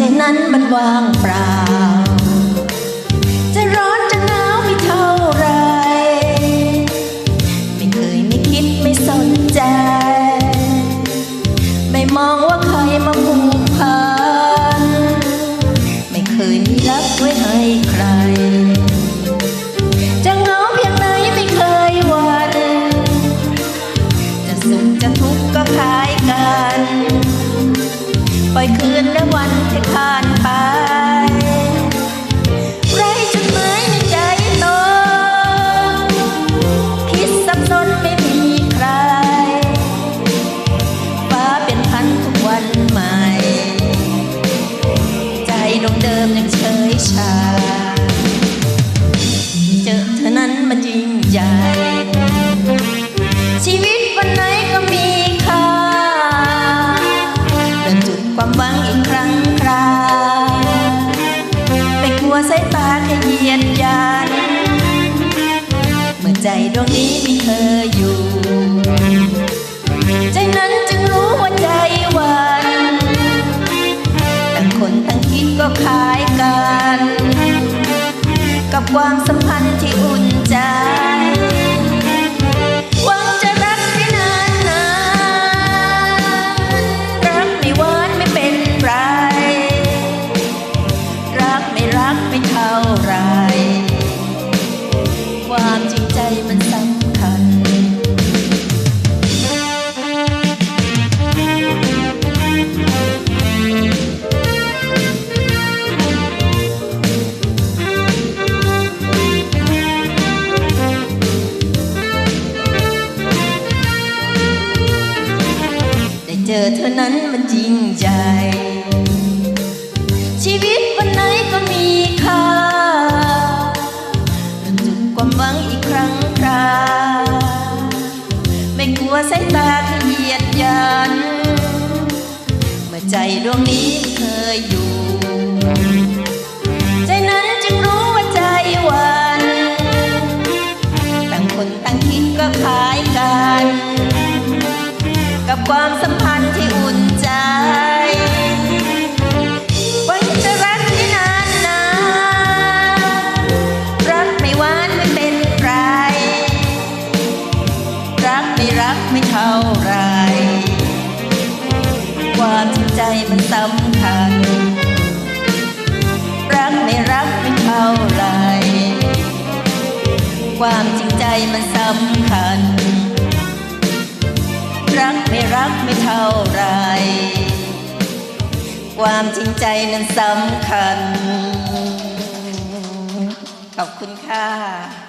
ใจนั้นมันว่างเปล่า จะร้อนจะหนาวไม่เท่าไร ไม่เคยไม่คิดไม่สนใจ ไม่มองว่าใครมาผูกพัน ไม่เคยมีรักไว้ให้ใคร ปล่อยคืนและวันที่ผ่านไป ยียดยันเมื่อใจดวงนี้มีเธออยู่ ใจนั้นจึงรู้ว่าใจหวันต่างคนต่างคิดก็คล้ายกัน กับความสัมพันธ์ที่อุ่นใจหวังจะรักให้นานนานรักไม่หวานไม่เป็นไรรักไม่รักไม่เท่าไร เจอเธอนั้นมันจริงใจ ชีวิตวันไหนก็มีค่าเราจุดความหวังอีกครั้งครา ไม่กลัวสายตาที่เหยียดยัน เมื่อใจดวงนี้เคยอยู่ใจนั้นจึงรู้ว่าใจหวันต่างคนต่างคิดก็คล้ายกัน กับความสัมพันธ์ มันสำคัญ รักไม่รักไม่เท่าไร ความจริงใจมันสำคัญ รักไม่รักไม่เท่าไร ความจริงใจนั้นสำคัญ ขอบคุณค่ะ